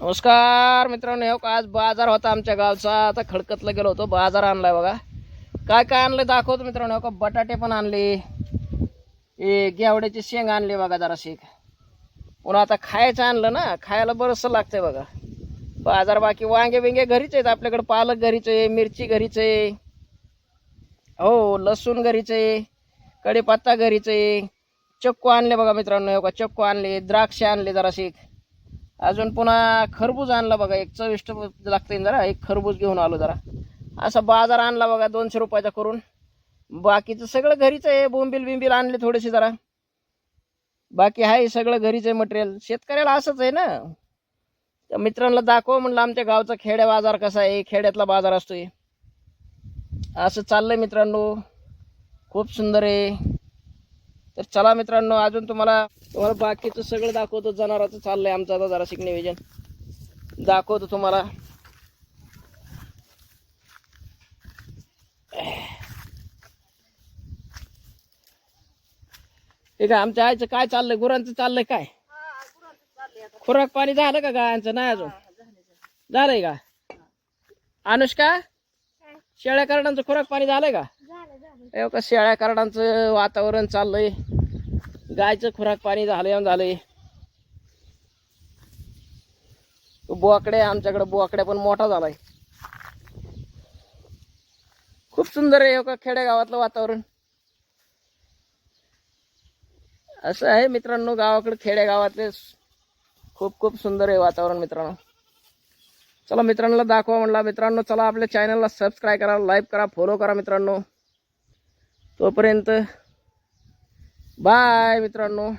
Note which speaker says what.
Speaker 1: नमस्कार मित्रांनो हो का आज बाजार होता आमच्या गावचा. आता खडकतला गेलो होतो बाजार आणलाय बघा. काय काय आणलं दाखवतो मित्रांनो हो का बटाटे पण आणले. हे गेवड्याची शेंग आणली बघा जरा शेक पुन्हा आता खायचं आणलं ना खायला बरंचसं लागतंय बघा. बाजार बाकी वांगे बिंगे घरीच आहेत आपल्याकडे पालक घरीच आहे मिरची घरीच आहे. हो लसूण घरीच आहे कढीपत्ता घरीच आहे. चक्कू आणले बघा मित्रांनो हो का चक्कू आणले द्राक्ष आणले जरा शेक अजून पुन्हा खरबूज आणला बघा एक चविष्ट लागते जरा एक खरबूज घेऊन आलो जरा. असा बाजार आणला बघा दोनशे रुपयाचा करून. बाकीचं सगळं घरीच आहे बोंबील बिंबील आणले थोडेसे जरा. बाकी आहे सगळं घरीच आहे मटेरियल शेतकऱ्याला असंच आहे ना. त्या मित्रांना दाखव म्हणलं आमच्या गावचा खेड्या बाजार कसा आहे खेड्यातला बाजार असतोय. असं चाललंय मित्रांनो. खूप सुंदर आहे. तर चला मित्रांनो अजून तुम्हाला तुम्हाला बाकीचं सगळं दाखवतो. जनावराचं चाललंय आमचं आता जरा शिक नियोजन. दाखवतो तुम्हाला. ठीक आहे आमच्या आईचं काय चाललंय? गुरांचं चाललंय काय? खुराक पाणी झालं का गायांचं? नाही अजून. झालंय का? अनुष्का शेळ्या करडांचं खुराक पाणी झालंय का? का शेळ्या करडांचं वातावरण चाललंय. गायचं खुराक पाणी झालंय झालंय. बोकडे आमच्याकडे बोकड्या पण मोठा झालाय. खूप सुंदर आहे हो का खेडेगावातलं वातावरण. असं आहे मित्रांनो गावाकडे खेडेगावातले खूप खूप सुंदर आहे वातावरण मित्रांनो. चला मित्रांना दाखवा म्हणला. मित्रांनो चला आपल्या चॅनलला सबस्क्राईब करा लाईक करा फॉलो करा मित्रांनो. तोपर्यंत बाय मित्रांनो.